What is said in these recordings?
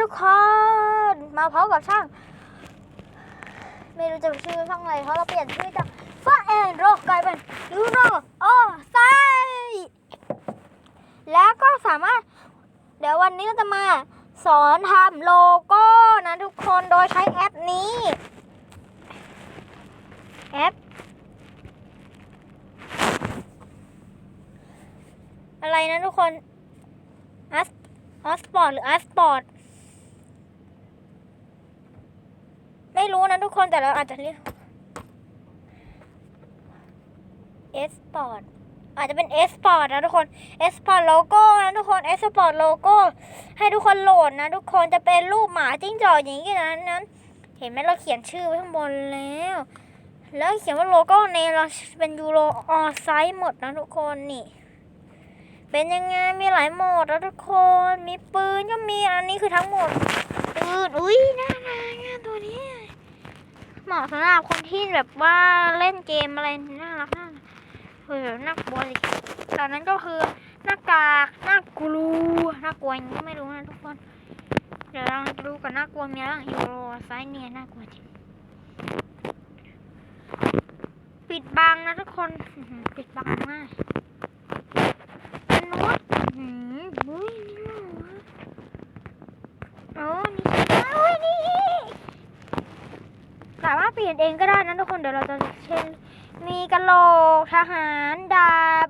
ทุกคน มาพร้อมกับช่าง ไม่รู้จะชื่อช่องอะไรเพราะเราเปลี่ยนชื่อจากฟ้าแอนโรกลายเป็นยูโรโอไซแล้วก็สามารถ เดี๋ยววันนี้เราจะมาสอนทำโลโก้นะทุกคนโดยใช้แอปนี้ แอป อะไรนะทุกคนอัสออสปอร์ตหรืออัสปอร์ต ไม่รู้นะทุกคนแต่เราอาจจะเรียกเอสปอร์ตอาจจะเป็นเอสปอร์ตนะทุกคนเอสปอร์ตโลโก้นะทุกคนเอสปอร์ตโลโก้ให้ทุกคนโหลดนะ ทุกคนจะเป็นรูปหมาจิ้งจอกอย่างนี้นะนั้น เห็นไหมเราเขียนชื่อไว้ข้างบนแล้ว แล้วเขียนว่าโลโก้เนเราเป็นยูโรออไซส์หมดนะทุกคนนี่เป็นยังไงมีหลายโหมดแล้วทุกคน มีปืนก็มีอันนี้คือทั้งหมดปืนอุ้ยน่ารักอะตัวนี้ เหมาะสำหรับคนที่แบบว่าเล่นเกมอะไรน่ารักน่ารักเฮ้ยแบบน่ากลัวเลยตอนนั้นก็คือหน้ากากน่ากลัวน่ากลัวยังไงก็ไม่รู้นะทุกคน เดี๋ยวเราดูกันน่ากลัวมีอะไรบ้างยูโรไซส์เนี่ยน่ากลัวจริงปิดบังนะทุกคนปิดบังมากเป็นนกอื้อหืออุ้ยนี่เหรอโอ้นี่โอ้ยนี่สามารถเปลี่ย นเองก็ได้นะทุกคนเดี๋ยวเราจะเช่น มีกระโหลกทหารดาบ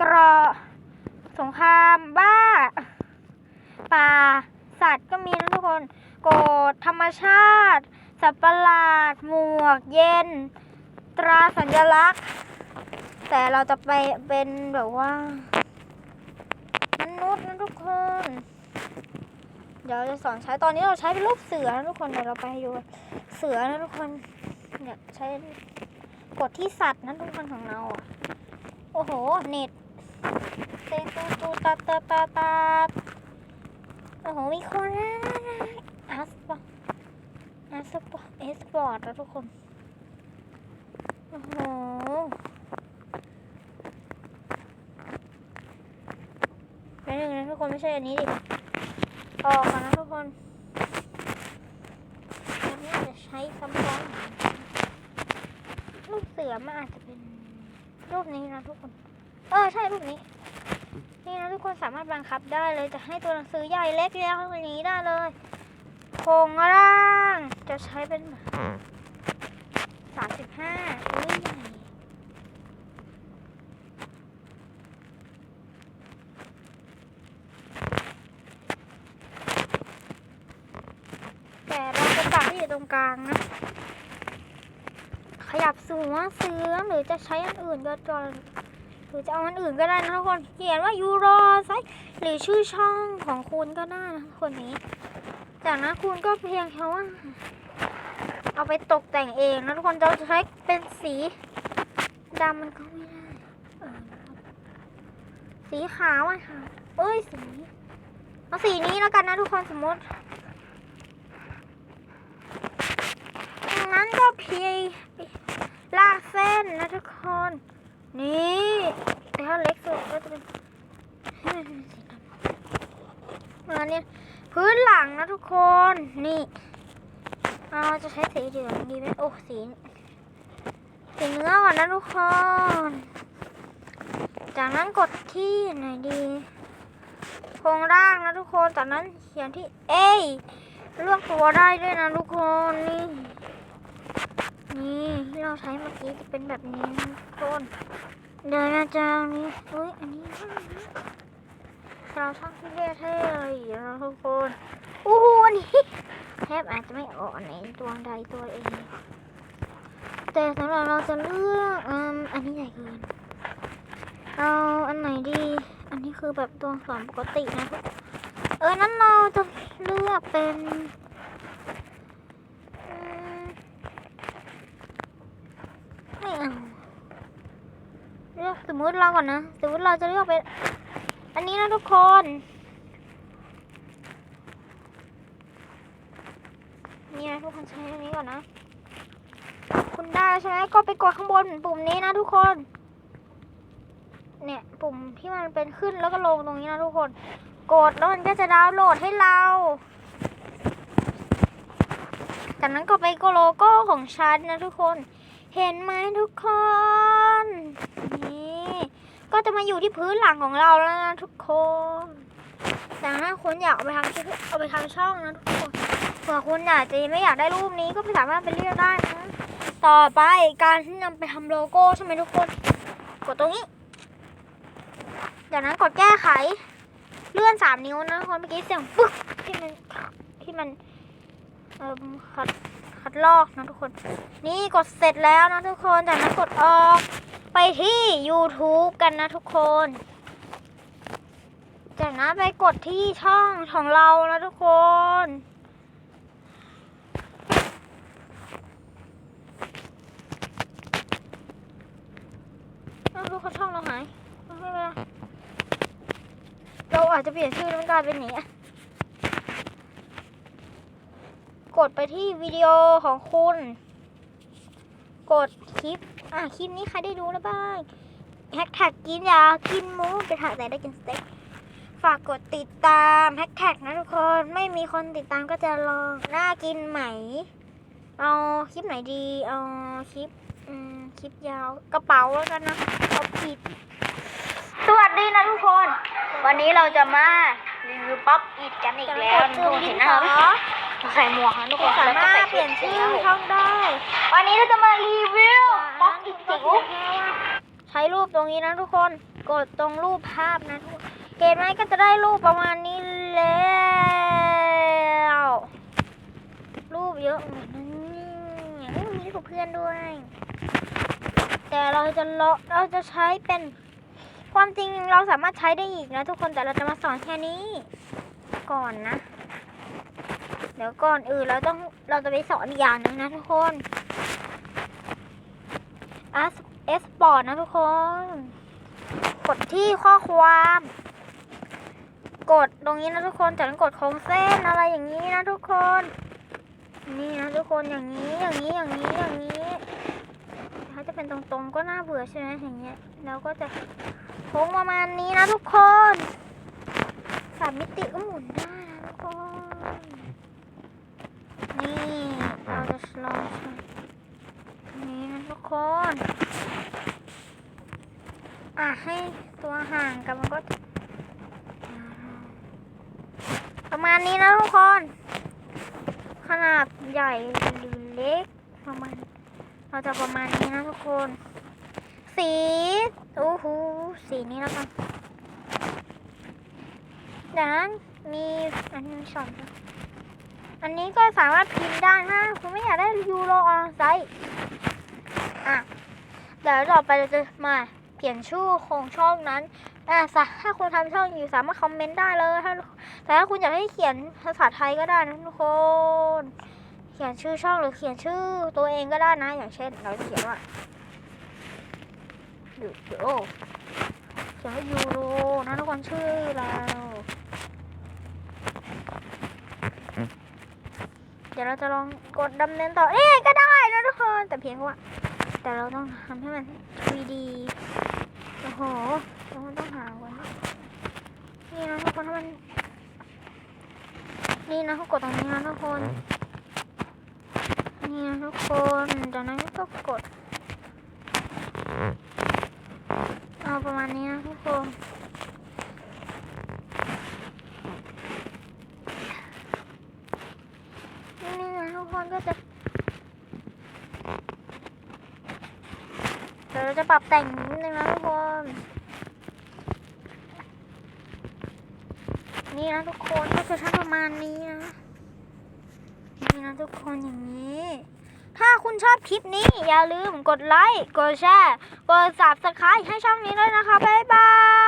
กระสงครามบ้าป่าสัตว์ก็มีนะทุกคนโกดธรรมชาติ สัตว์ประหลาด หมวก เย็น ตราสัญลักษณ์ แต่เราจะไปเป็นแบบว่ามนุษย์นะทุกคน เดี๋ยวจะสอนใช้ตอนนี้เราใช้เป็นรูปเสือนะทุกคนเดี๋ยวเราไปดูเสือนะทุกคน เนี่ยใช้กดที่สัตว์นะทุกคนของเราอะ โอ้โห เน็ตเต็มตูตูตาตาตาตาโอ้โห มีคนนะอัสปออัสปอเอสปอร์ตนะทุกคน โอ้โหไม่หนึ่งนะทุกคนไม่ใช่อันนี้ดิ ออกก่อนนะทุกคนอันนี้จะใช้ซ้ำซ้อนือมันอาจจะเป็นรูปนี้นะทุกคน เออใช่รูปนี้ นี่นะทุกคนสามารถบังคับได้เลยจะให้ตัวหนังสือใหญ่เล็กแล้วอย่างนี้ได้เลยโครงร่างจะใช้เป็นสามสิบห้าอุ้ยใหญ่แต่เราจะตัดที่อยู่ตรงกลางนะ ขยับสูงเสือหรือจะใช้อันอื่นก็จอนหรือจะเอาอันอื่นก็ได้นะทุกคนเขียนว่ายูโรไซหรือชื่อช่องของคุณก็ได้นะคนนี้ จากนั้นคุณก็เพียงแค่ว่า เอาไปตกแต่งเองนะทุกคนเราจะใช้เป็นสีดำมันก็ไม่ได้สีขาวอะค่ะ เอ้ยสีเอาสีนี้แล้วกันนะทุกคนสมมติงั้นก็เพียลากเส้นนะทุกคน นี่แต่ถ้าเล็กสุดก็จะเป็นให้มันเป็นสีดำมาเนี่ยพื้นหลังนะทุกคนนี่เราจะใช้สีเหลืองดีไหมโอ้สีสีเนื้อก่อนนะทุกคน จากนั้นกดที่ไหนดีโครงร่างนะทุกคนจากนั้นเขียนที่ A เลือกตัวได้ด้วยนะทุกคนนี่ นี่ที่เราใช้เมื่อกี้จะเป็นแบบนี้นะทุกคนเดินมาจากนี้อุ้ยอันนี้เราช่างที่เท่เลยนะทุกคนอู้หูอันนี้แทบอาจจะไม่ออกอันไหนตัวใดตัวเอง แต่สำหรับเราจะเลือกอืมอันนี้ใหญ่เกินเอาอันไหนดี อันนี้คือแบบตัวอักษรปกตินะทุกเออนั้นเราจะเลือกเป็นอืม ไม่เอาเลือกสมมติเราก่อนนะ สมมติเราจะเลือกเป็นอันนี้นะทุกคน นี่นะทุกคนใช้อันนี้ก่อนนะ คุณได้ใช่ไหมก็ไปกดข้างบนปุ่มนี้นะทุกคน เนี่ยปุ่มที่มันเป็นขึ้นแล้วก็ลงตรงนี้นะทุกคน กดแล้วมันก็จะดาวน์โหลดให้เราจากนั้นก็ไปกโลโก้ของฉันนะทุกคน เห็นไหมทุกคน นี่ ก็จะมาอยู่ที่พื้นหลังของเราแล้วนะทุกคน แต่ถ้าคุณอยากเอาไปทำคลิปเอาไปทำช่องนะทุกคนเผื่อคุณอยากจะไม่อยากได้รูปนี้ก็สามารถไปเลือกได้นะ ต่อไปการที่นำไปทำโลโก้ใช่ไหมทุกคน กดตรงนี้ จากนั้นกดแก้ไข เลื่อนสามนิ้วนะทุกคนเมื่อกี้เสียงปึ๊กที่มันที่มันเอ่อคัด ดลอกนะทุกคน นี่กดเสร็จแล้วนะทุกคนจากนั้นกดออกไปที่ YouTube กันนะทุกคน จากนั้นไปกดที่ช่องของเรานะทุกคนอ้วทุกคนช่องเราหาย เราอาจจะเปลี่ยนชื่อแล้วมันกลายเป็นอย่างนี้ย กดไปที่วิดีโอของคุณ กดคลิป อะคลิปนี้ใครได้ดูแล้วบ้างแฮชแท็กกินยากินหมูไปถ่ายแต่ได้กินสเต็กฝากกดติดตามแฮชแท็กนะทุกคนไม่มีคนติดตามก็จะลองน่ากินไหม เอาคลิปไหนดีเอาคลิปอืมคลิปยาวกระเป๋าแล้วกันนะเอาผิดสวัสดีนะทุกคน วันนี้เราจะมารีวิวป๊อปอีทกันอีกแล้วทุกคดนเห็เห็นนหหน้าน้าไหม ใส่หมวกนะทุกคนสาแล้วก็มารใส่ถเปลี่ยนชื่อชุดช่องได้ วันนี้เราจะมารีวิวป๊อปอีทจิ๋วใช้รูปตรงนี้นะทุกคน กดตรงรูปภาพนะทุกคนเห็นไหมก็จะได้รูปประมาณนี้แล้ว รูปเยอะเหมือนนี่อุ๊ยมีรูปเพื่อนด้วย แต่เราจะเลาะเราจะใช้เป็นความจริงเราสามารถใช้ได้อีกนะทุกคนแต่เราจะมาสอนแค่นี้ ก่อนนะ เดี๋ยวก่อนอื่นเราต้องเราจะไปสอนอีกอย่างนึงนะทุกคนเอสเอสปอร์ตนะทุกคน กดที่ข้อความ กดตรงนี้นะทุกคนจากนั้นกดโค้งเส้นอะไรอย่างนี้นะทุกคน นี่นะทุกคนอย่างนี้อย่างนี้อย่างนี้อย่างนี้ถ้าจะเป็นตรงๆก็น่าเบื่อใช่ไหมอย่างเงี้ยแล้วก็จะโค้งประมาณนี้นะทุกคนสามมิติก็หมุนได้นะทุกคน นี่เราจะลองใช้นี่นะทุกคน อะให้ตัวห่างกันมันก็ ประมาณนี้นะทุกคน ขนาดใหญ่หรือเล็กประมาณ เราจะประมาณนี้นะทุกคน สีโอ้โหสีนี้แล้วกันจากนั้นมีอันนี้สอง อันนี้ก็สามารถพิมพ์ได้นะคุณไม่อยากได้ยูโรออนไซต์อะเดี๋ยวต่อไปเราจะมาเปลี่ยนชื่อของช่องนั้นอะถ้าคุณทำช่องอยู่สามารถคอมเมนต์ได้เลยถ้าแต่ถ้าคุณอยากให้เขียนภาษาไทยก็ได้นะทุกคน เขียนชื่อช่องหรือเขียนชื่อตัวเองก็ได้นะ อย่างเช่น เราเขียนว่ายูโรเขียนว่ายูโรนะทุกคนชื่อเรา เดี๋ยวเราจะลองกดดำเนินต่อ เอ๊ก็ได้นะทุกคน แต่เพียงว่า แต่เราต้องทำให้มัน 3D โอ้โหเราต้องหาไว้นี่นะทุกคนถ้ามัน นี่นะเขากดตรงนี้นะทุกคน นี่นะทุกคนจากนั้นก็กด เอาประมาณนี้นะทุกคน นี่นะทุกคนก็จะ เดี๋ยวเรา จะปรับแต่งนิดนึงนะทุกคน นี่นะทุกคนก็จะทำประมาณนี้นะ นี่นะทุกคนอย่างนี้ ถ้าคุณชอบคลิปนี้อย่าลืมกดไลค์ กดแชร์ กด subscribe ให้ช่องนี้ด้วยนะคะ บ๊ายบาย